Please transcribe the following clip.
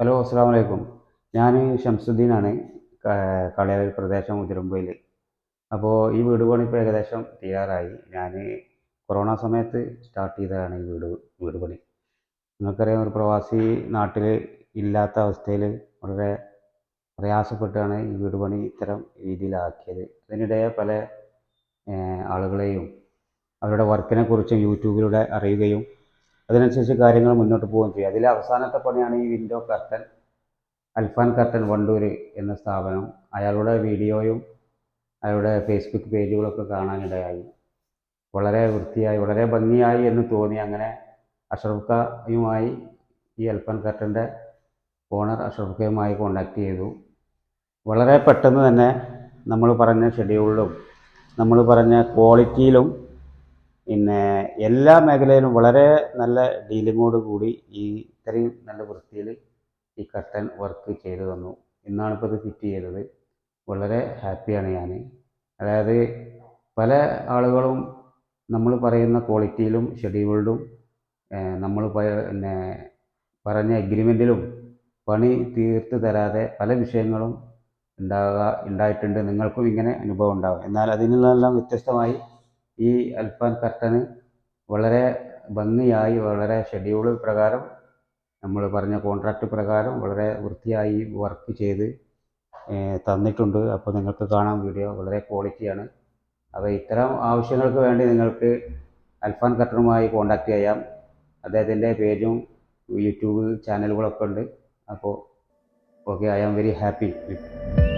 Hello അസ്സാം വലൈക്കും ഞാൻ ഷംസുദ്ദീനാണ് കളയാർ പ്രദേശം ഉതിരമ്പയിൽ അപ്പോൾ ഈ വീട് പണി ഇപ്പോൾ ഏകദേശം തീരാറായി. ഞാൻ കൊറോണ സമയത്ത് സ്റ്റാർട്ട് ചെയ്തതാണ് ഈ വീട് വീട് പണി. നിങ്ങൾക്കറിയാം ഒരു പ്രവാസി നാട്ടിൽ ഇല്ലാത്ത അവസ്ഥയിൽ വളരെ പ്രയാസപ്പെട്ടാണ് ഈ വീട് പണി ഇത്തരം രീതിയിലാക്കിയത്. അതിനിടെ പല ആളുകളെയും അവരുടെ വർക്കിനെ കുറിച്ചും യൂട്യൂബിലൂടെ അറിയുകയും അതിനനുസരിച്ച് കാര്യങ്ങൾ മുന്നോട്ട് പോവുകയും ചെയ്യും. അതിലെ അവസാനത്തെ പണിയാണ് ഈ window curtain Alfan curtain Wandoor എന്ന സ്ഥാപനം. അയാളുടെ വീഡിയോയും അയാളുടെ ഫേസ്ബുക്ക് പേജുകളൊക്കെ കാണാനിടയായി. വളരെ വൃത്തിയായി വളരെ ഭംഗിയായി എന്ന് തോന്നി. അങ്ങനെ അഷറഫ് ഖയുമായി ഈ അൽഫാൻ കർട്ടന്റെ ഓണർ അഷറഫ് ഖയുമായി കോണ്ടാക്ട് ചെയ്തു. വളരെ പെട്ടെന്ന് തന്നെ നമ്മൾ പറഞ്ഞ ഷെഡ്യൂളിലും നമ്മൾ പറഞ്ഞ ക്വാളിറ്റിയിലും പിന്നെ എല്ലാ മേഖലയിലും വളരെ നല്ല ഡീലിങ്ങോട് കൂടി ഈ ഇത്രയും നല്ല വൃത്തിയിൽ ഈ കർട്ടൻ വർക്ക് ചെയ്തു തന്നു. ഇന്നാണ് ഇപ്പോൾ ഇത് ഫിറ്റ് ചെയ്തത്. വളരെ ഹാപ്പിയാണ് ഞാൻ. അതായത് പല ആളുകളും നമ്മൾ പറയുന്ന ക്വാളിറ്റിയിലും ഷെഡ്യൂൾഡും നമ്മൾ പിന്നെ പറഞ്ഞ എഗ്രിമെന്റിലും പണി തീർത്ത് തരാതെ പല വിഷയങ്ങളും ഉണ്ടാകുക ഉണ്ടായിട്ടുണ്ട്. നിങ്ങൾക്കും ഇങ്ങനെ അനുഭവം ഉണ്ടാകും എന്നാൽ അതിൽ നിന്നെല്ലാം വ്യത്യസ്തമായി ഈ അൽഫാൻ കർട്ടന് വളരെ ഭംഗിയായി വളരെ ഷെഡ്യൂൾ പ്രകാരം നമ്മൾ പറഞ്ഞ കോൺട്രാക്റ്റ് പ്രകാരം വളരെ വൃത്തിയായി വർക്ക് ചെയ്ത് തന്നിട്ടുണ്ട്. അപ്പോൾ നിങ്ങൾക്ക് കാണാം വീഡിയോ വളരെ ക്വാളിറ്റിയാണ് അപ്പോൾ ഇത്തരം ആവശ്യങ്ങൾക്ക് വേണ്ടി നിങ്ങൾക്ക് അൽഫാൻ കർട്ടനുമായി കോൺടാക്റ്റ് ചെയ്യാം. അദ്ദേഹത്തിന്റെ പേജും യൂട്യൂബ് ചാനലുകളൊക്കെ ഉണ്ട്. അപ്പോൾ okay I am very happy with